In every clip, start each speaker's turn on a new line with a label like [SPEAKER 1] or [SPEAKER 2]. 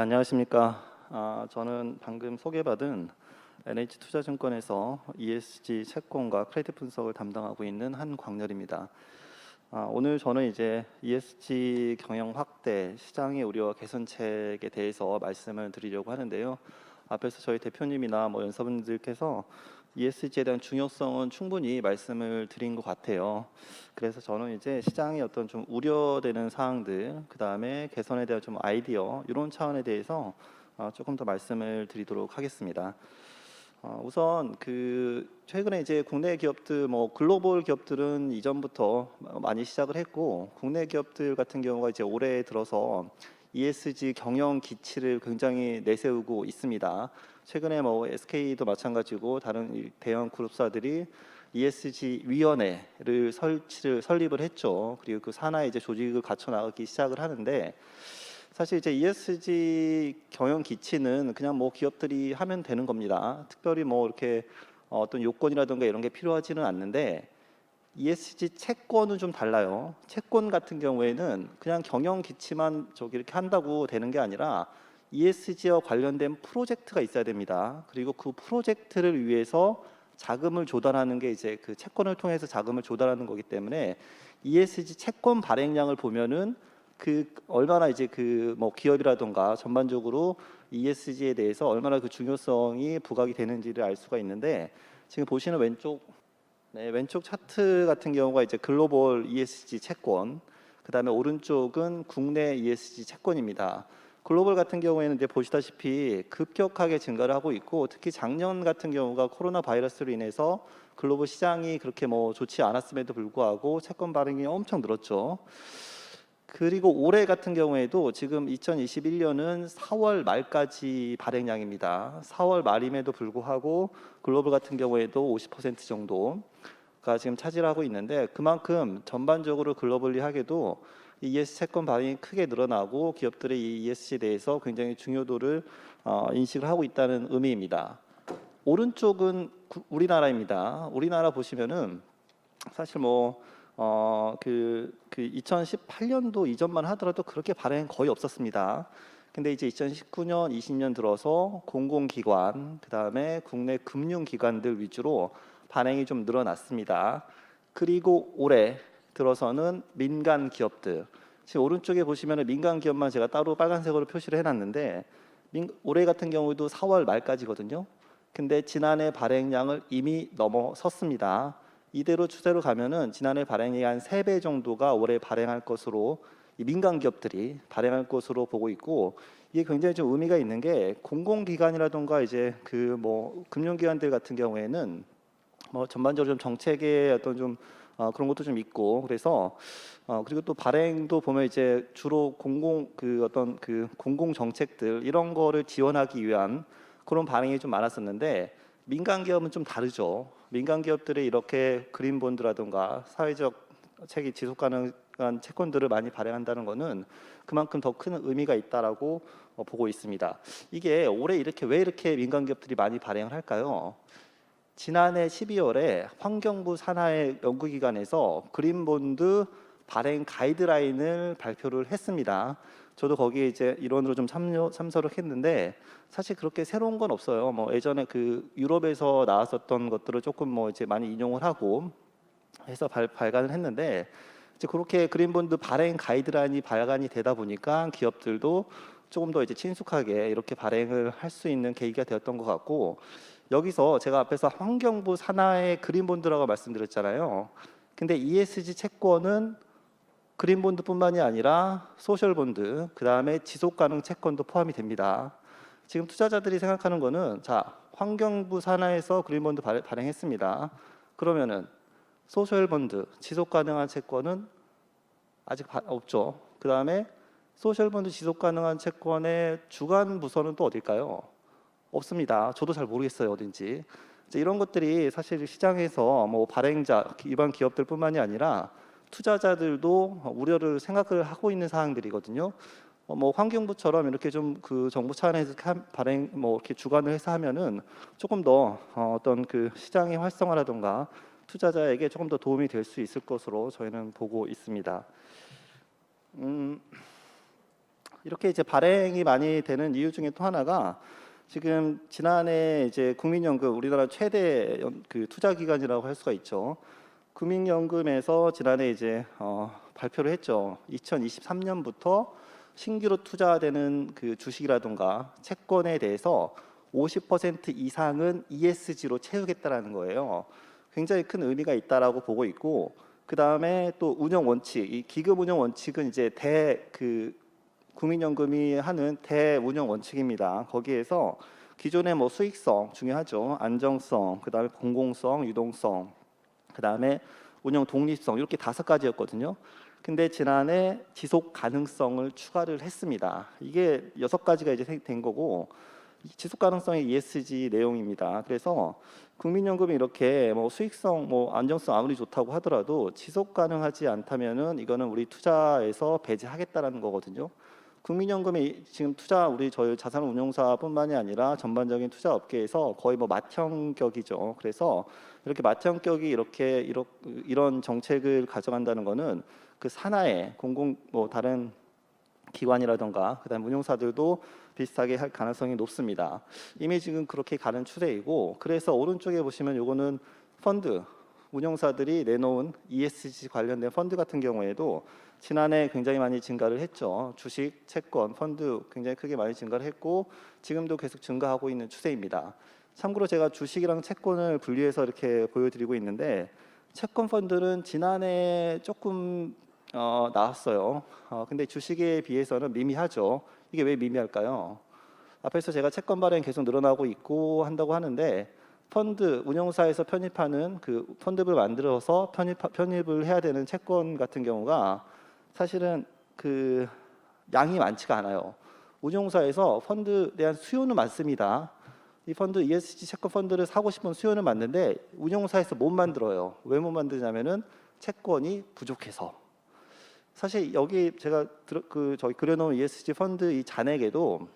[SPEAKER 1] 네, 안녕하십니까. 아, 저는 방금 소개받은 NH투자증권에서 ESG 채권과 크레딧 분석을 담당하고 있는 한광렬입니다. 아, 오늘 저는 이제 ESG 경영 확대, 시장의 우려와 개선책에 대해서 말씀을 드리려고 하는데요. 앞에서 저희 대표님이나 뭐 연사분들께서 ESG에 대한 중요성은 충분히 말씀을 드린 것 같아요. 그래서 저는 이제 시장의 어떤 좀 우려되는 사항들, 그 다음에 개선에 대한 좀 아이디어 이런 차원에 대해서 어, 조금 더 말씀을 드리도록 하겠습니다. 어, 우선 그 최근에 이제 국내 기업들 뭐 글로벌 기업들은 이전부터 많이 시작을 했고 국내 기업들 같은 경우가 이제 올해 들어서 ESG 경영 기치를 굉장히 내세우고 있습니다. 최근에 뭐 SK도 마찬가지고 다른 이 대형 그룹사들이 ESG 위원회를 설치를 설립을 했죠. 그리고 그 산하에 이제 조직을 갖춰 나가기 시작을 하는데 사실 이제 ESG 경영 기치는 그냥 뭐 기업들이 하면 되는 겁니다. 특별히 뭐 이렇게 어떤 요건이라든가 이런 게 필요하지는 않는데 ESG 채권은 좀 달라요. 채권 같은 경우에는 그냥 경영 기치만 저기 이렇게 한다고 되는 게 아니라 ESG와 관련된 프로젝트가 있어야 됩니다. 그리고 그 프로젝트를 위해서 자금을 조달하는 게 이제 그 채권을 통해서 자금을 조달하는 거기 때문에 ESG 채권 발행량을 보면은 그 얼마나 이제 그 뭐 기업이라던가 전반적으로 ESG에 대해서 얼마나 그 중요성이 부각이 되는지를 알 수가 있는데 지금 보시는 왼쪽 네, 왼쪽 차트 같은 경우가 이제 글로벌 ESG 채권, 그다음에 오른쪽은 국내 ESG 채권입니다. 글로벌 같은 경우에는 이제 보시다시피 급격하게 증가를 하고 있고 특히 작년 같은 경우가 코로나 바이러스로 인해서 글로벌 시장이 그렇게 뭐 좋지 않았음에도 불구하고 채권 발행이 엄청 늘었죠. 그리고 올해 같은 경우에도 지금 2021년은 4월 말까지 발행량입니다. 4월 말임에도 불구하고 글로벌 같은 경우에도 50% 정도가 지금 차지하고 있는데 그만큼 전반적으로 글로벌리 하게도 이 ES 채권 발행이 크게 늘어나고 기업들의 이 ESG에 대해서 굉장히 중요도를 어, 인식을 하고 있다는 의미입니다. 오른쪽은 구- 우리나라입니다. 우리나라 보시면은 사실 뭐 어, 그, 그 2018년도 이전만 하더라도 그렇게 발행 거의 없었습니다. 근데 이제 2019년, 20년 들어서 공공기관, 그 다음에 국내 금융기관들 위주로 발행이 좀 늘어났습니다. 그리고 올해 들어서는 민간 기업들. 지금 오른쪽에 보시면은 민간 기업만 제가 따로 빨간색으로 표시를 해놨는데 민- 올해 같은 경우도 4월 말까지거든요. 근데 지난해 발행량을 이미 넘어섰습니다. 이대로 추세로 가면은 지난해 발행이 한세배 정도가 올해 발행할 것으로 이 민간 기업들이 발행할 것으로 보고 있고 이게 굉장히 좀 의미가 있는 게 공공기관이라던가 이제 그 뭐 금융기관들 같은 경우에는 뭐 전반적으로 좀 정책의 어떤 좀 어, 그런 것도 좀 있고 그래서 어, 그리고 또 발행도 보면 이제 주로 공공 그 어떤 그 공공 정책들 이런 거를 지원하기 위한 그런 발행이 좀 많았었는데 민간 기업은 좀 다르죠. 민간 기업들이 이렇게 그린 본드라든가 사회적 책이 지속 가능한 채권들을 많이 발행한다는 것은 그만큼 더 큰 의미가 있다라고 어, 보고 있습니다. 이게 올해 이렇게 왜 이렇게 민간 기업들이 많이 발행을 할까요? 지난해 12월에 환경부 산하의 연구기관에서 그린본드 발행 가이드라인을 발표를 했습니다. 저도 거기에 이제 일원으로 좀 참여 참석을 했는데 사실 그렇게 새로운 건 없어요. 뭐 예전에 그 유럽에서 나왔었던 것들을 조금 뭐 이제 많이 인용을 하고 해서 발, 발간을 했는데 이제 그렇게 그린본드 발행 가이드라인이 발간이 되다 보니까 기업들도 조금 더 이제 친숙하게 이렇게 발행을 할 수 있는 계기가 되었던 것 같고 여기서 제가 앞에서 환경부 산하의 그린본드라고 말씀드렸잖아요. 근데 ESG 채권은 그린본드뿐만이 아니라 소셜본드, 그 다음에 지속가능 채권도 포함이 됩니다. 지금 투자자들이 생각하는 거는 자 환경부 산하에서 그린본드 발- 발행했습니다. 그러면은 소셜본드, 지속가능한 채권은 아직 바- 없죠. 그 다음에 소셜본드 지속가능한 채권의 주관 부서는 또 어딜까요? 없습니다. 저도 잘 모르겠어요 어딘지. 이런 것들이 사실 시장에서 뭐 발행자 일반 기업들뿐만이 아니라 투자자들도 우려를 생각을 하고 있는 사항들이거든요. 어, 뭐 환경부처럼 이렇게 좀 그 정부 차원에서 카- 발행 뭐 이렇게 주관을 해서 하면은 조금 더 어, 어떤 그 시장의 활성화라든가 투자자에게 조금 더 도움이 될 수 있을 것으로 저희는 보고 있습니다. 음, 이렇게 이제 발행이 많이 되는 이유 중에 또 하나가 지금 지난해 이제 국민연금 우리나라 최대 연- 그 투자 기관이라고 할 수가 있죠. 국민연금에서 지난해 이제 어, 발표를 했죠. 2023년부터 신규로 투자되는 그 주식이라든가 채권에 대해서 50% 이상은 ESG로 채우겠다라는 거예요. 굉장히 큰 의미가 있다라고 보고 있고 그 다음에 또 운영 원칙, 이 기금 운영 원칙은 이제 대 그 국민연금이 하는 대운영 원칙입니다. 거기에서 기존의 뭐 수익성 중요하죠, 안정성, 그 다음에 공공성, 유동성, 그 다음에 운영 독립성 이렇게 다섯 가지였거든요. 근데 지난해 지속 가능성을 추가를 했습니다. 이게 여섯 가지가 이제 생- 된 거고 이 지속 가능성의 ESG 내용입니다. 그래서 국민연금이 이렇게 뭐 수익성, 뭐 안정성 아무리 좋다고 하더라도 지속 가능하지 않다면은 이거는 우리 투자에서 배제하겠다라는 거거든요. 국민연금이 지금 투자 우리 저희 자산운용사뿐만이 아니라 전반적인 투자 업계에서 거의 뭐 맏형격이죠. 그래서 이렇게 맏형격이 이렇게 이런 정책을 가져간다는 거는 그 산하에 공공 뭐 다른 기관이라던가 그다음 운용사들도 비슷하게 할 가능성이 높습니다. 이미 지금 그렇게 가는 추세이고 그래서 오른쪽에 보시면 요거는 펀드 운용사들이 내놓은 ESG 관련된 펀드 같은 경우에도 지난해 굉장히 많이 증가를 했죠. 주식, 채권, 펀드 굉장히 크게 많이 증가를 했고 지금도 계속 증가하고 있는 추세입니다. 참고로 제가 주식이랑 채권을 분리해서 이렇게 보여드리고 있는데 채권 펀드는 지난해 조금 어, 나왔어요. 어, 근데 주식에 비해서는 미미하죠. 이게 왜 미미할까요? 앞에서 제가 채권 발행 계속 늘어나고 있고 한다고 하는데 펀드 운용사에서 편입하는 그 펀드를 만들어서 편입 편입을 해야 되는 채권 같은 경우가 사실은 그 양이 많지가 않아요. 운용사에서 펀드에 대한 수요는 많습니다. 이 펀드 ESG 채권 펀드를 사고 싶은 수요는 많는데 운용사에서 못 만들어요. 왜 못 만드냐면은 채권이 부족해서. 사실 여기 제가 그 저희 그려놓은 ESG 펀드 이 잔액에도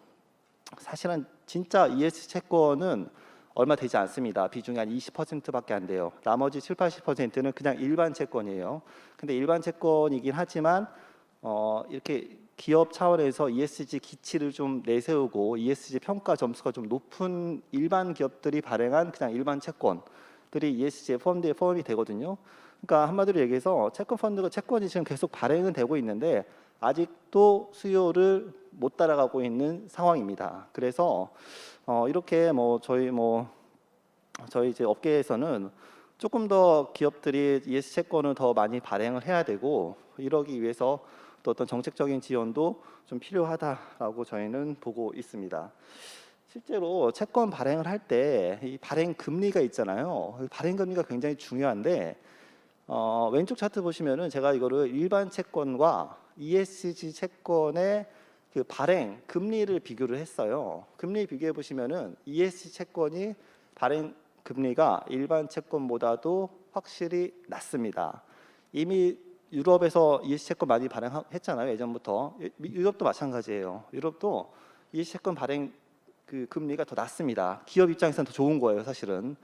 [SPEAKER 1] 사실은 진짜 ESG 채권은 얼마 되지 않습니다. 비중이 한 20%밖에 안 돼요. 나머지 7, 80%는 그냥 일반 채권이에요. 근데 일반 채권이긴 하지만 어, 이렇게 기업 차원에서 ESG 기치를 좀 내세우고 ESG 평가 점수가 좀 높은 일반 기업들이 발행한 그냥 일반 채권들이 ESG 펀드에 포함이 되거든요. 그러니까 한마디로 얘기해서 채권 펀드가 채권이 지금 계속 발행은 되고 있는데 아직도 수요를 못 따라가고 있는 상황입니다. 그래서 어, 이렇게 뭐 저희 뭐 저희 이제 업계에서는 조금 더 기업들이 ES 채권을 더 많이 발행을 해야 되고 이러기 위해서 또 어떤 정책적인 지원도 좀 필요하다라고 저희는 보고 있습니다. 실제로 채권 발행을 할 때 이 발행 금리가 있잖아요. 이 발행 금리가 굉장히 중요한데 어, 왼쪽 차트 보시면은 제가 이거를 일반 채권과 ESG 채권의 그 발행 금리를 비교를 했어요. 금리 비교해 보시면은 ESG 채권이 발행 금리가 일반 채권보다도 확실히 낮습니다. 이미 유럽에서 ESG 채권 많이 발행했잖아요. 예전부터 유- 유럽도 마찬가지예요. 유럽도 ESG 채권 발행 그 금리가 더 낮습니다. 기업 입장에서는 더 좋은 거예요, 사실은.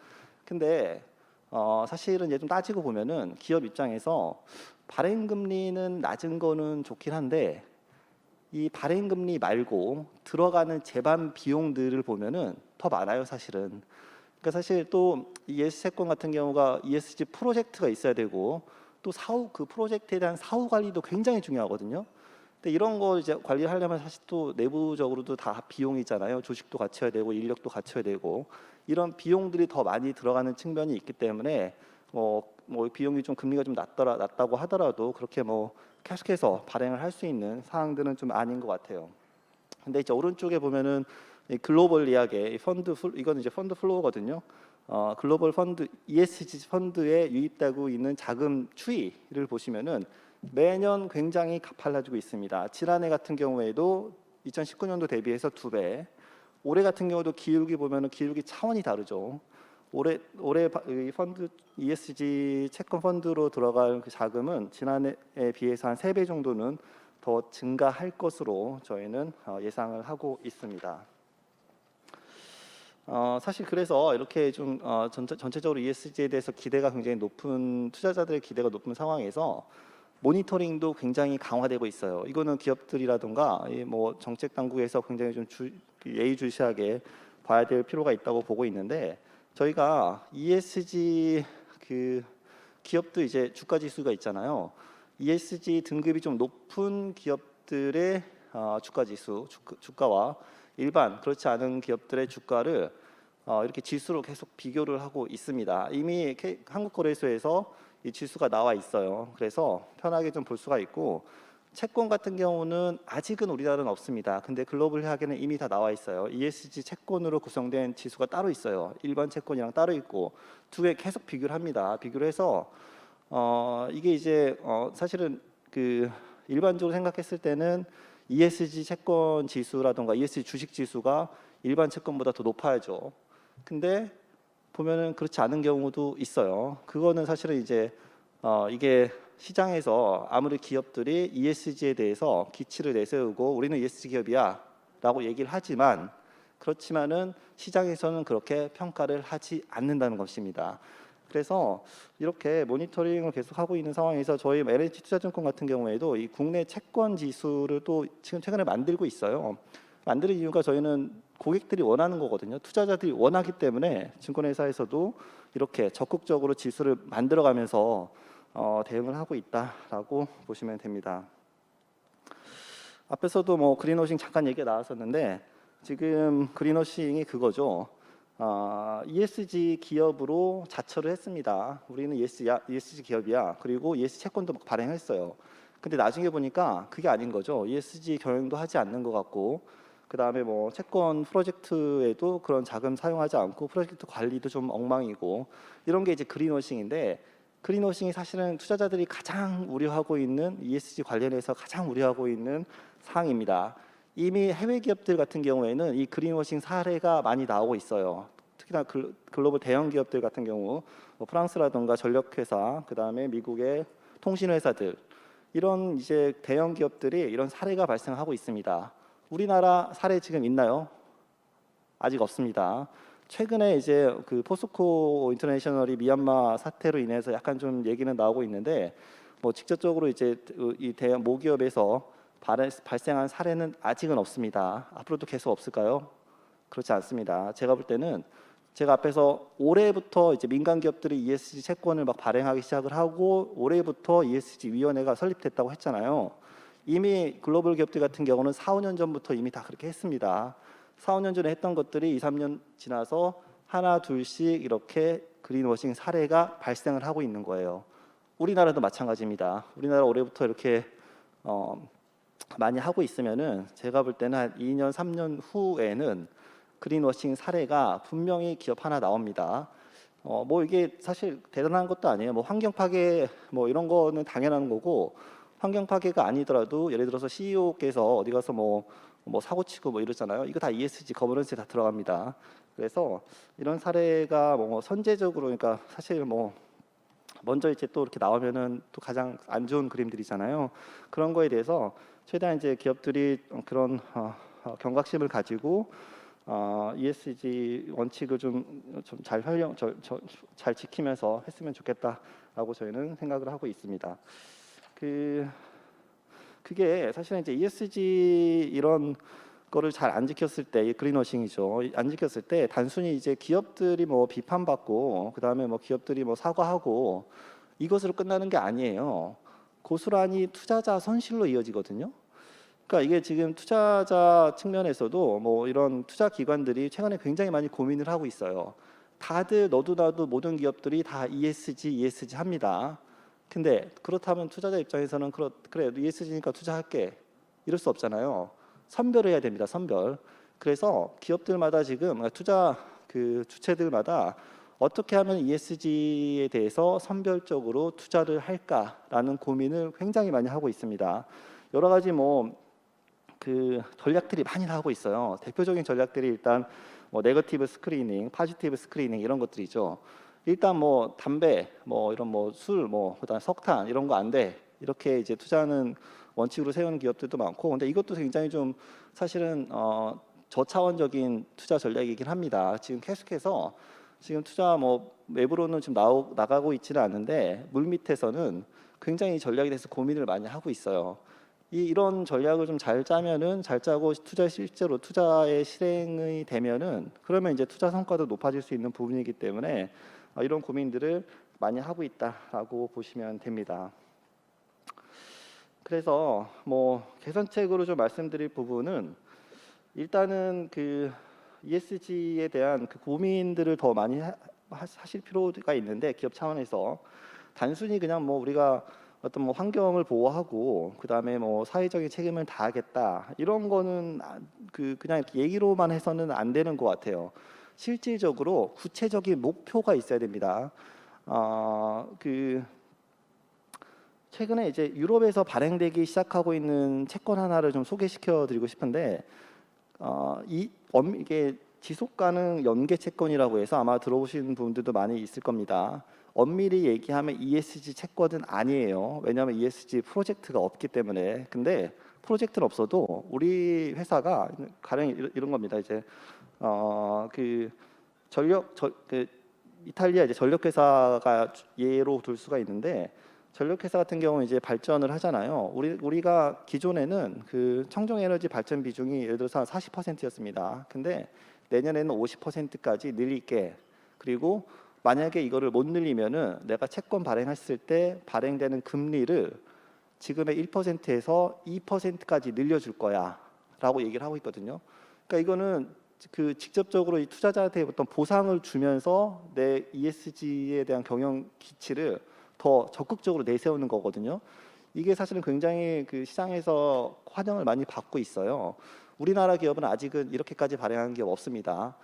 [SPEAKER 1] 근데 어, 사실은 얘좀 따지고 보면은 기업 입장에서 발행 금리는 낮은 거는 좋긴 한데 이 발행 금리 말고 들어가는 제반 비용들을 보면은 더 많아요, 사실은. 그러니까 사실 또 ES 채권 같은 경우가 ESG 프로젝트가 있어야 되고 또 사후 그 프로젝트에 대한 사후 관리도 굉장히 중요하거든요. 근데 이런 거 이제 관리하려면 사실 또 내부적으로도 다 비용이잖아요. 조직도 갖춰야 되고 인력도 갖춰야 되고 이런 비용들이 더 많이 들어가는 측면이 있기 때문에 뭐, 뭐 비용이 좀 금리가 좀 낮더라 낮다고 하더라도 그렇게 뭐 계속해서 발행을 할 수 있는 사항들은 좀 아닌 것 같아요. 근데 이제 오른쪽에 보면은 이 글로벌 이야기, 이 펀드 플 이거는 이제 펀드 플로우거든요. 어, 글로벌 펀드 ESG 펀드에 유입되고 있는 자금 추이를 보시면은 매년 굉장히 가팔라지고 있습니다. 지난해 같은 경우에도 2019년도 대비해서 두 배. 올해 같은 경우도 기울기 보면은 기울기 차원이 다르죠. 올해 올해 펀드 ESG 채권 펀드로 들어갈 그 자금은 지난해에 비해서 한 세 배 정도는 더 증가할 것으로 저희는 어, 예상을 하고 있습니다. 어, 사실 그래서 이렇게 좀 어, 전체, 전체적으로 ESG에 대해서 기대가 굉장히 높은 투자자들의 기대가 높은 상황에서 모니터링도 굉장히 강화되고 있어요. 이거는 기업들이라든가 이뭐 정책 당국에서 굉장히 좀 주, 예의주시하게 봐야 될 필요가 있다고 보고 있는데 저희가 ESG 그 기업도 이제 주가 지수가 있잖아요. ESG 등급이 좀 높은 기업들의 어, 주가 지수 주- 주가 와 일반 그렇지 않은 기업들의 주가를 어, 이렇게 지수로 계속 비교를 하고 있습니다. 이미 한국거래소에서 이 지수가 나와 있어요. 그래서 편하게 좀 볼 수가 있고 채권 같은 경우는 아직은 우리나라는 없습니다. 근데 글로벌 하게는 이미 다 나와 있어요. ESG 채권으로 구성된 지수가 따로 있어요. 일반 채권이랑 따로 있고 두 개 계속 비교를 합니다. 비교를 해서 어, 이게 이제 어, 사실은 그 일반적으로 생각했을 때는 ESG 채권 지수라든가 ESG 주식 지수가 일반 채권보다 더 높아야죠. 근데 보면은 그렇지 않은 경우도 있어요. 그거는 사실은 이제 어, 이게 시장에서 아무리 기업들이 ESG에 대해서 기치를 내세우고 우리는 ESG 기업이야라고 얘기를 하지만 그렇지만은 시장에서는 그렇게 평가를 하지 않는다는 것입니다. 그래서 이렇게 모니터링을 계속 하고 있는 상황에서 저희 LH 투자증권 같은 경우에도 이 국내 채권 지수를 또 지금 최근에 만들고 있어요. 만드는 이유가 저희는 고객들이 원하는 거거든요. 투자자들이 원하기 때문에 증권회사에서도 이렇게 적극적으로 지수를 만들어가면서 어, 대응을 하고 있다라고 보시면 됩니다. 앞에서도 뭐 그린워싱 잠깐 얘기가 나왔었는데 지금 그린워싱이 그거죠. 아, ESG 기업으로 자처를 했습니다. 우리는 ESG, ESG 기업이야. 그리고 ESG 채권도 막 발행했어요. 근데 나중에 보니까 그게 아닌 거죠. ESG 경영도 하지 않는 것 같고, 그 다음에 뭐 채권 프로젝트에도 그런 자금 사용하지 않고 프로젝트 관리도 좀 엉망이고 이런 게 이제 그린워싱인데 그린워싱이 사실은 투자자들이 가장 우려하고 있는 ESG 관련해서 가장 우려하고 있는 사항입니다. 이미 해외 기업들 같은 경우에는 이 그린워싱 사례가 많이 나오고 있어요. 특히나 글- 글로벌 대형 기업들 같은 경우 뭐 프랑스라든가 전력회사, 그 다음에 미국의 통신회사들 이런 이제 대형 기업들이 이런 사례가 발생하고 있습니다. 우리나라 사례 지금 있나요? 아직 없습니다. 최근에 이제 그 포스코 인터내셔널이 미얀마 사태로 인해서 약간 좀 얘기는 나오고 있는데 뭐 직접적으로 이제 이 대형 모기업에서 발- 발생한 사례는 아직은 없습니다. 앞으로도 계속 없을까요? 그렇지 않습니다. 제가 볼 때는 제가 앞에서 올해부터 이제 민간 기업들이 ESG 채권을 막 발행하기 시작을 하고 올해부터 ESG 위원회가 설립됐다고 했잖아요. 이미 글로벌 기업들 같은 경우는 4, 5년 전부터 이미 다 그렇게 했습니다. 4, 5년 전에 했던 것들이 2, 3년 지나서 하나 둘씩 이렇게 그린워싱 사례가 발생을 하고 있는 거예요. 우리나라도 마찬가지입니다. 우리나라 올해부터 이렇게 어, 많이 하고 있으면은 제가 볼 때는 한 2년, 3년 후에는 그린워싱 사례가 분명히 기업 하나 나옵니다. 어, 뭐 이게 사실 대단한 것도 아니에요. 뭐 환경 파괴 뭐 이런 거는 당연한 거고 환경 파괴가 아니더라도 예를 들어서 CEO께서 어디 가서 뭐, 뭐 사고 치고 뭐 이러잖아요. 이거 다 ESG 거버넌스에 다 들어갑니다. 그래서 이런 사례가 뭐 선제적으로 그러니까 사실 뭐 먼저 이제 또 이렇게 나오면은 또 가장 안 좋은 그림들이잖아요. 그런 거에 대해서 최대한 이제 기업들이 그런 어, 어, 경각심을 가지고 어, ESG 원칙을 좀 좀 잘 활용 저, 저, 잘 지키면서 했으면 좋겠다라고 저희는 생각을 하고 있습니다. 그 그게 사실은 이제 ESG 이런 거를 잘 안 지켰을 때이 그린워싱이죠. 안 지켰을 때 단순히 이제 기업들이 뭐 비판받고 그다음에 뭐 기업들이 뭐 사과하고 이것으로 끝나는 게 아니에요. 고스란히 투자자 손실로 이어지거든요. 그러니까 이게 지금 투자자 측면에서도 뭐 이런 투자 기관들이 최근에 굉장히 많이 고민을 하고 있어요. 다들 너도 나도 모든 기업들이 다 ESG, ESG 합니다. 근데 그렇다면 투자자 입장에서는 그렇, 그래 ESG니까 투자할게 이럴 수 없잖아요. 선별해야 됩니다. 선별. 그래서 기업들마다 지금 투자 그 주체들마다 어떻게 하면 ESG에 대해서 선별적으로 투자를 할까라는 고민을 굉장히 많이 하고 있습니다. 여러 가지 뭐 그 전략들이 많이 나오고 있어요. 대표적인 전략들이 일단 뭐 네거티브 스크리닝, 파지티브 스크리닝 이런 것들이죠. 일단 뭐 담배, 뭐 이런 뭐 술, 뭐 그다음 석탄 이런 거 안 돼. 이렇게 이제 투자하는 원칙으로 세우는 기업들도 많고, 근데 이것도 굉장히 좀 사실은 어, 저차원적인 투자 전략이긴 합니다. 지금 계속해서 지금 투자 뭐 외부로는 지금 나오, 나가고 있지는 않는데 물 밑에서는 굉장히 이 전략에 대해서 고민을 많이 하고 있어요. 이 이런 전략을 좀 잘 짜면은 잘 짜고 투자 실제로 투자의 실행이 되면은 그러면 이제 투자 성과도 높아질 수 있는 부분이기 때문에 어, 이런 고민들을 많이 하고 있다라고 보시면 됩니다. 그래서 뭐 개선책으로 좀 말씀드릴 부분은 일단은 그 ESG에 대한 그 고민들을 더 많이 하, 하실 필요가 있는데 기업 차원에서 단순히 그냥 뭐 우리가 어떤 뭐 환경을 보호하고 그다음에 뭐 사회적인 책임을 다하겠다 이런 거는 아, 그 그냥 얘기로만 해서는 안 되는 것 같아요. 실질적으로 구체적인 목표가 있어야 됩니다. 아그 최근에 이제 유럽에서 발행되기 시작하고 있는 채권 하나를 좀 소개시켜 드리고 싶은데 어, 이 엄, 이게 지속 가능 연계 채권이라고 해서 아마 들어보신 분들도 많이 있을 겁니다. 엄밀히 얘기하면 ESG 채권은 아니에요. 왜냐하면 ESG 프로젝트가 없기 때문에. 근데 프로젝트는 없어도 우리 회사가 가령 이런 겁니다. 이제 어, 그 전력 저, 그 이탈리아 이제 전력 회사가 예로 들 수가 있는데 전력 회사 같은 경우는 이제 발전을 하잖아요. 우리 우리가 기존에는 그 청정 에너지 발전 비중이 예를 들어서 한 40%였습니다. 근데 내년에는 50%까지 늘릴게. 그리고 만약에 이거를 못 늘리면은 내가 채권 발행했을 때 발행되는 금리를 지금의 1%에서 2%까지 늘려줄 거야라고 얘기를 하고 있거든요. 그러니까 이거는 그 직접적으로 이 투자자한테 어떤 보상을 주면서 내 ESG에 대한 경영 기치를 더 적극적으로 내세우는 거거든요. 이게 사실은 굉장히 그 시장에서 환영을 많이 받고 있어요. 우리나라 기업은 아직은 이렇게까지 발행한 기업 없습니다.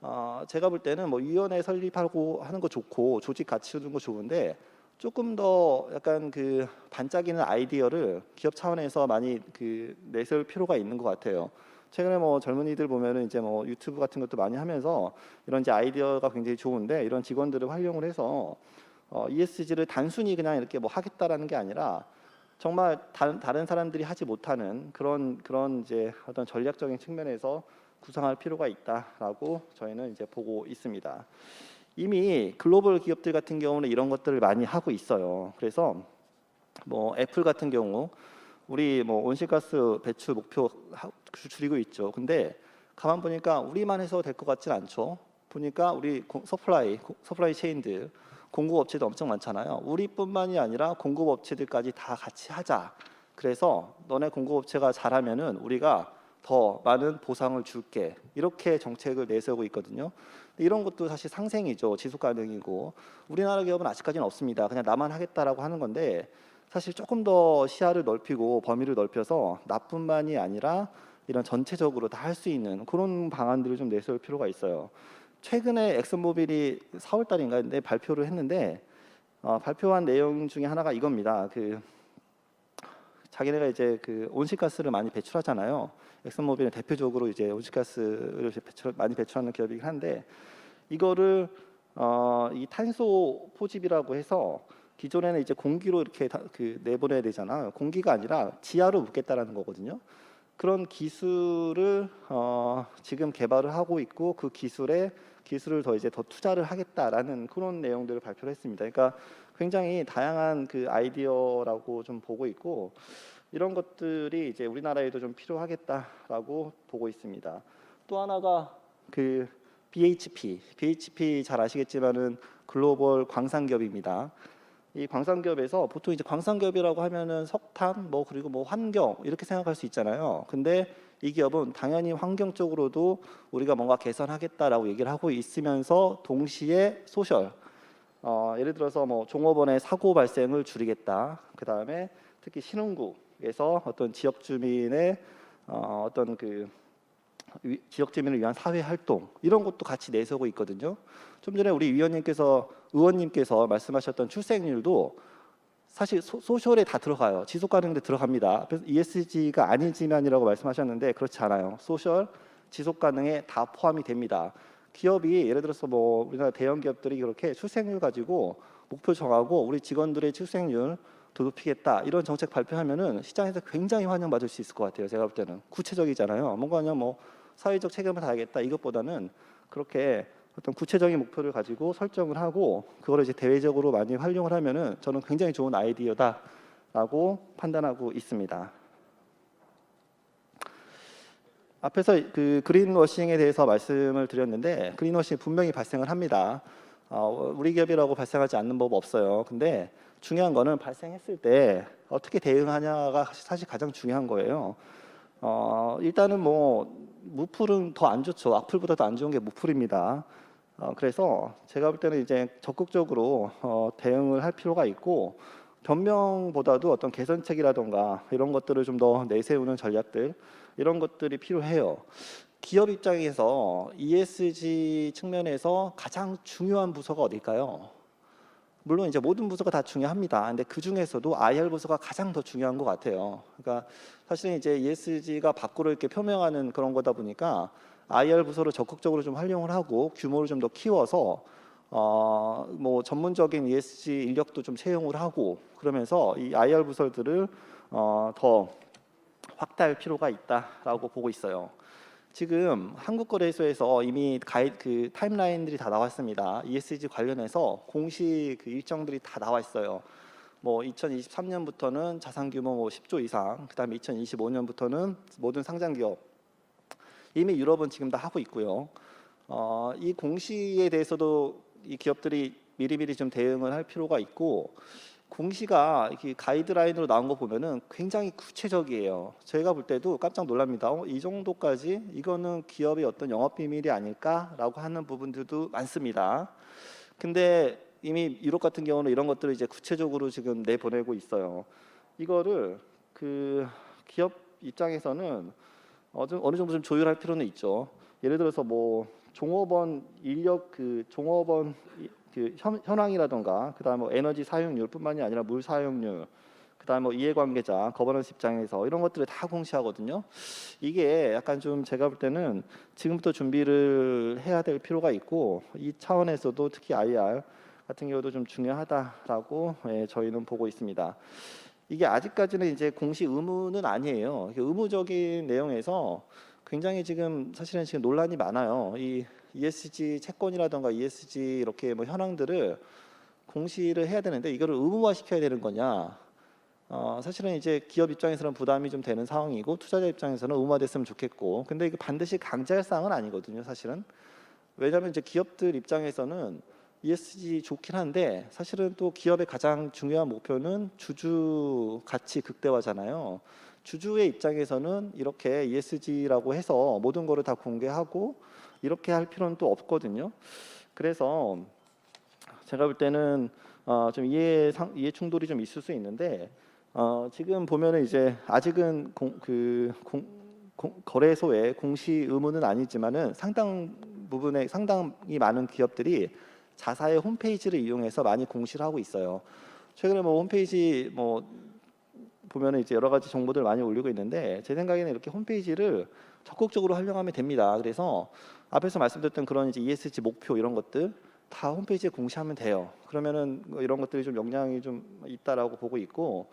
[SPEAKER 1] 어, 제가 볼 때는 뭐 위원회 설립하고 하는 거 좋고 조직 갖추는 거 좋은데 조금 더 약간 그 반짝이는 아이디어를 기업 차원에서 많이 그 내세울 필요가 있는 것 같아요. 최근에 뭐 젊은이들 보면은 이제 뭐 유튜브 같은 것도 많이 하면서 이런 이제 아이디어가 굉장히 좋은데 이런 직원들을 활용을 해서 어, ESG를 단순히 그냥 이렇게 뭐 하겠다라는 게 아니라 정말 다른 다른 사람들이 하지 못하는 그런 그런 이제 어떤 전략적인 측면에서 구상할 필요가 있다라고 저희는 이제 보고 있습니다. 이미 글로벌 기업들 같은 경우는 이런 것들을 많이 하고 있어요. 그래서 뭐 애플 같은 경우 우리 뭐 온실가스 배출 목표 하- 줄이고 있죠. 근데 가만 보니까 우리만 해서 될 것 같진 않죠. 보니까 우리 고- 서플라이 고- 서플라이 체인들 공급 업체도 엄청 많잖아요. 우리뿐만이 아니라 공급 업체들까지 다 같이 하자. 그래서 너네 공급 업체가 잘하면은 우리가 더 많은 보상을 줄게. 이렇게 정책을 내세우고 있거든요. 이런 것도 사실 상생이죠. 지속 가능이고 우리나라 기업은 아직까지는 없습니다. 그냥 나만 하겠다라고 하는 건데 사실 조금 더 시야를 넓히고 범위를 넓혀서 나뿐만이 아니라 이런 전체적으로 다 할 수 있는 그런 방안들을 좀 내세울 필요가 있어요. 최근에 엑슨모빌이 4월 달인가인데 발표를 했는데 어, 발표한 내용 중에 하나가 이겁니다. 그 자기네가 이제 그 온실가스를 많이 배출하잖아요. 엑슨모빌은 대표적으로 이제 온실가스를 배출 많이 배출하는 기업이긴 한데 이거를 어, 이 탄소 포집이라고 해서 기존에는 이제 공기로 이렇게 다, 그 내보내야 되잖아요. 공기가 아니라 지하로 묻겠다라는 거거든요. 그런 기술을 어, 지금 개발을 하고 있고 그 기술에 기술을 더 이제 더 투자를 하겠다라는 그런 내용들을 발표를 했습니다. 그러니까 굉장히 다양한 그 아이디어라고 좀 보고 있고 이런 것들이 이제 우리나라에도 좀 필요하겠다라고 보고 있습니다. 또 하나가 그 BHP, BHP 잘 아시겠지만은 글로벌 광산기업입니다. 이 광산기업에서 보통 이제 광산기업이라고 하면은 석탄 뭐 그리고 뭐 환경 이렇게 생각할 수 있잖아요. 근데 이 기업은 당연히 환경 쪽으로도 우리가 뭔가 개선하겠다라고 얘기를 하고 있으면서 동시에 소셜 어, 예를 들어서 뭐 종업원의 사고 발생을 줄이겠다. 그 다음에 특히 신흥국에서 어떤 지역 주민의 어, 어떤 그 위- 지역 주민을 위한 사회 활동 이런 것도 같이 내세우고 있거든요. 좀 전에 우리 위원님께서 의원님께서 말씀하셨던 출생률도 사실 소, 소셜에 다 들어가요. 지속 가능에 들어갑니다. 그래서 ESG가 아니지만이라고 말씀하셨는데 그렇지 않아요. 소셜 지속 가능에 다 포함이 됩니다. 기업이 예를 들어서 뭐 우리나라 대형 기업들이 그렇게 출생률 가지고 목표 정하고 우리 직원들의 출생률 더 높이겠다 이런 정책 발표하면은 시장에서 굉장히 환영받을 수 있을 것 같아요. 제가 볼 때는 구체적이잖아요. 뭔가 그냥 뭐 사회적 책임을 다하겠다 이것보다는 그렇게 어떤 구체적인 목표를 가지고 설정을 하고 그거를 이제 대외적으로 많이 활용을 하면은 저는 굉장히 좋은 아이디어다라고 판단하고 있습니다. 앞에서 그 그린워싱에 대해서 말씀을 드렸는데 그린워싱이 분명히 발생을 합니다. 어, 우리 기업이라고 발생하지 않는 법 없어요. 근데 중요한 거는 발생했을 때 어떻게 대응하냐가 사실 가장 중요한 거예요. 어, 일단은 뭐 무풀은 더 안 좋죠. 악플보다 더 안 좋은 게 무풀입니다. 어, 그래서 제가 볼 때는 이제 적극적으로 어, 대응을 할 필요가 있고 변명보다도 어떤 개선책이라던가 이런 것들을 좀 더 내세우는 전략들 이런 것들이 필요해요. 기업 입장에서 ESG 측면에서 가장 중요한 부서가 어딜까요? 물론 이제 모든 부서가 다 중요합니다. 근데 그 중에서도 IR 부서가 가장 더 중요한 것 같아요. 그러니까 사실은 이제 ESG가 밖으로 이렇게 표명하는 그런 거다 보니까 IR 부서를 적극적으로 좀 활용을 하고 규모를 좀 더 키워서 어 뭐 전문적인 ESG 인력도 좀 채용을 하고 그러면서 이 IR 부서들을 어 더 확대할 필요가 있다라고 보고 있어요. 지금 한국거래소에서 이미 가이 그 타임라인들이 다 나왔습니다. ESG 관련해서 공시 그 일정들이 다 나와 있어요. 뭐 2023년부터는 자산 규모 뭐 10조 이상, 그다음에 2025년부터는 모든 상장 기업 이미 유럽은 지금 다 하고 있고요. 어, 이 공시에 대해서도 이 기업들이 미리미리 좀 대응을 할 필요가 있고 공시가 이렇게 가이드라인으로 나온 거 보면은 굉장히 구체적이에요. 저희가 볼 때도 깜짝 놀랍니다. 어, 이 정도까지 이거는 기업의 어떤 영업 비밀이 아닐까라고 하는 부분들도 많습니다. 근데 이미 유럽 같은 경우는 이런 것들을 이제 구체적으로 지금 내보내고 있어요. 이거를 그 기업 입장에서는 어, 좀 어느 정도 좀 조율할 필요는 있죠. 예를 들어서 뭐 종업원 인력 그 종업원 이- 그 현, 현황이라던가 그다음 뭐 에너지 사용률뿐만이 아니라 물 사용률 그다음 뭐 이해관계자 거버넌스 입장에서 이런 것들을 다 공시하거든요. 이게 약간 좀 제가 볼 때는 지금부터 준비를 해야 될 필요가 있고 이 차원에서도 특히 IR 같은 경우도 좀 중요하다라고 예, 저희는 보고 있습니다. 이게 아직까지는 이제 공시 의무는 아니에요. 의무적인 내용에서 굉장히 지금 사실은 지금 논란이 많아요. 이 ESG 채권이라던가 ESG 이렇게 뭐 현황들을 공시를 해야 되는데 이거를 의무화 시켜야 되는 거냐? 어, 사실은 이제 기업 입장에서는 부담이 좀 되는 상황이고 투자자 입장에서는 의무화됐으면 좋겠고, 근데 이게 반드시 강제할 사항은 아니거든요, 사실은. 왜냐하면 이제 기업들 입장에서는 ESG 좋긴 한데 사실은 또 기업의 가장 중요한 목표는 주주 가치 극대화잖아요. 주주의 입장에서는 이렇게 ESG라고 해서 모든 거를 다 공개하고 이렇게 할 필요는 또 없거든요. 그래서 제가 볼 때는 어, 좀 이해 상, 이해 충돌이 좀 있을 수 있는데 어, 지금 보면은 이제 아직은 공, 그 공, 공, 거래소의 공시 의무는 아니지만은 상당 부분에 상당히 많은 기업들이 자사의 홈페이지를 이용해서 많이 공시를 하고 있어요. 최근에 뭐 홈페이지 뭐 보면은 이제 여러 가지 정보들 많이 올리고 있는데 제 생각에는 이렇게 홈페이지를 적극적으로 활용하면 됩니다. 그래서 앞에서 말씀드렸던 그런 이제 ESG 목표 이런 것들 다 홈페이지에 공시하면 돼요. 그러면은 뭐 이런 것들이 좀 영향이 좀 있다라고 보고 있고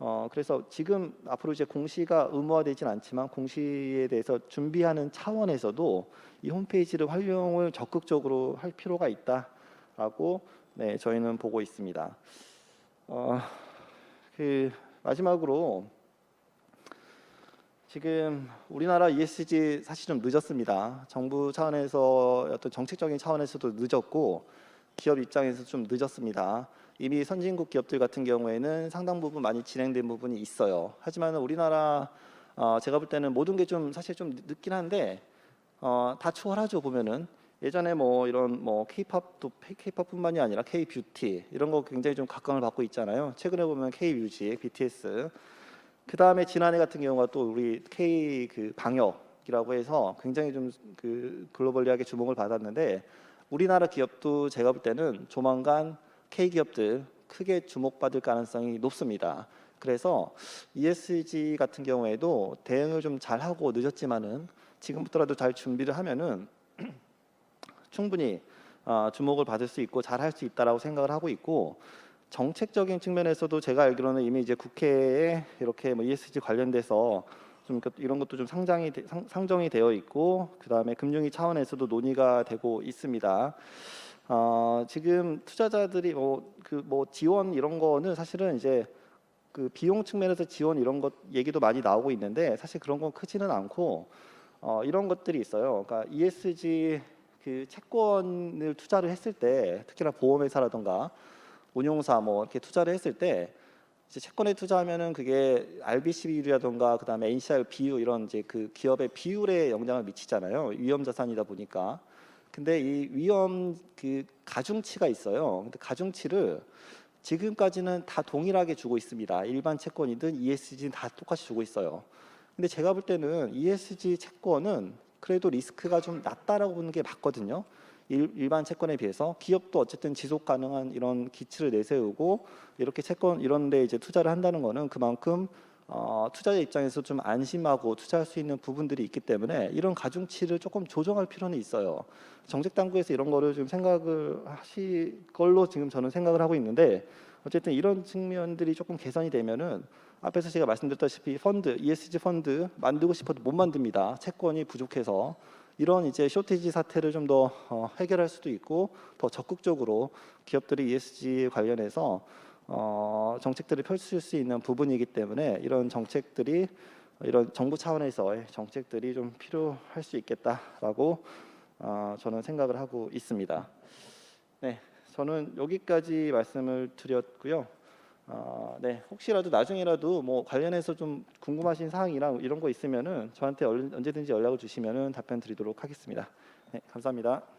[SPEAKER 1] 어 그래서 지금 앞으로 이제 공시가 의무화되진 않지만 공시에 대해서 준비하는 차원에서도 이 홈페이지를 활용을 적극적으로 할 필요가 있다라고 네 저희는 보고 있습니다. 어그 마지막으로 지금 우리나라 ESG 사실 좀 늦었습니다. 정부 차원에서 어떤 정책적인 차원에서도 늦었고 기업 입장에서 좀 늦었습니다. 이미 선진국 기업들 같은 경우에는 상당 부분 많이 진행된 부분이 있어요. 하지만 우리나라 어, 제가 볼 때는 모든 게 좀 사실 좀 늦긴 한데 어, 다 추월하죠 보면은 예전에 뭐 이런 뭐 K-팝도 K-팝뿐만이 아니라 K-뷰티 이런 거 굉장히 좀 각광을 받고 있잖아요. 최근에 보면 K-뮤직, BTS 그 다음에 지난해 같은 경우가 또 우리 K 그 방역이라고 해서 굉장히 좀 그 글로벌리하게 주목을 받았는데 우리나라 기업도 제가 볼 때는 조만간 K 기업들 크게 주목받을 가능성이 높습니다. 그래서 ESG 같은 경우에도 대응을 좀 잘하고 늦었지만은 지금부터라도 잘 준비를 하면은 충분히 어, 주목을 받을 수 있고 잘할 수 있다라고 생각을 하고 있고 정책적인 측면에서도 제가 알기로는 이미 이제 국회에 이렇게 뭐 ESG 관련돼서 좀 그- 이런 것도 좀 상장이 돼- 상, 상정이 되어 있고 그다음에 금융위 차원에서도 논의가 되고 있습니다. 어, 지금 투자자들이 뭐그 뭐 지원 이런 거는 사실은 이제 그 비용 측면에서 지원 이런 것 얘기도 많이 나오고 있는데 사실 그런 건 크지는 않고 어, 이런 것들이 있어요. 그러니까 ESG 그 채권을 투자를 했을 때 특히나 보험회사라든가 운용사 뭐 이렇게 투자를 했을 때 이제 채권에 투자하면은 그게 RBC 비율이라든가 그다음에 NCR 비율 이런 이제 그 기업의 비율에 영향을 미치잖아요. 위험 자산이다 보니까. 근데 이 위험 그 가중치가 있어요. 근데 가중치를 지금까지는 다 동일하게 주고 있습니다. 일반 채권이든 ESG는 다 똑같이 주고 있어요. 근데 제가 볼 때는 ESG 채권은 그래도 리스크가 좀 낮다라고 보는 게 맞거든요. 일, 일반 채권에 비해서 기업도 어쨌든 지속 가능한 이런 기치를 내세우고 이렇게 채권 이런 데 이제 투자를 한다는 거는 그만큼 어, 투자자 입장에서 좀 안심하고 투자할 수 있는 부분들이 있기 때문에 이런 가중치를 조금 조정할 필요는 있어요. 정책 당국에서 이런 거를 좀 생각을 하실 걸로 지금 저는 생각을 하고 있는데 어쨌든 이런 측면들이 조금 개선이 되면은 앞에서 제가 말씀드렸다시피 펀드 ESG 펀드 만들고 싶어도 못 만듭니다. 채권이 부족해서 이런 이제 쇼티지 사태를 좀더 어, 해결할 수도 있고 더 적극적으로 기업들이 ESG 관련해서 어, 정책들을 펼칠 수 있는 부분이기 때문에 이런 정책들이 이런 정부 차원에서의 정책들이 좀 필요할 수 있겠다라고 어, 저는 생각을 하고 있습니다. 네, 저는 여기까지 말씀을 드렸고요. 어, 네, 혹시라도 나중에라도 뭐 관련해서 좀 궁금하신 사항이랑 이런 거 있으면은 저한테 얼- 언제든지 연락을 주시면은 답변 드리도록 하겠습니다. 네, 감사합니다.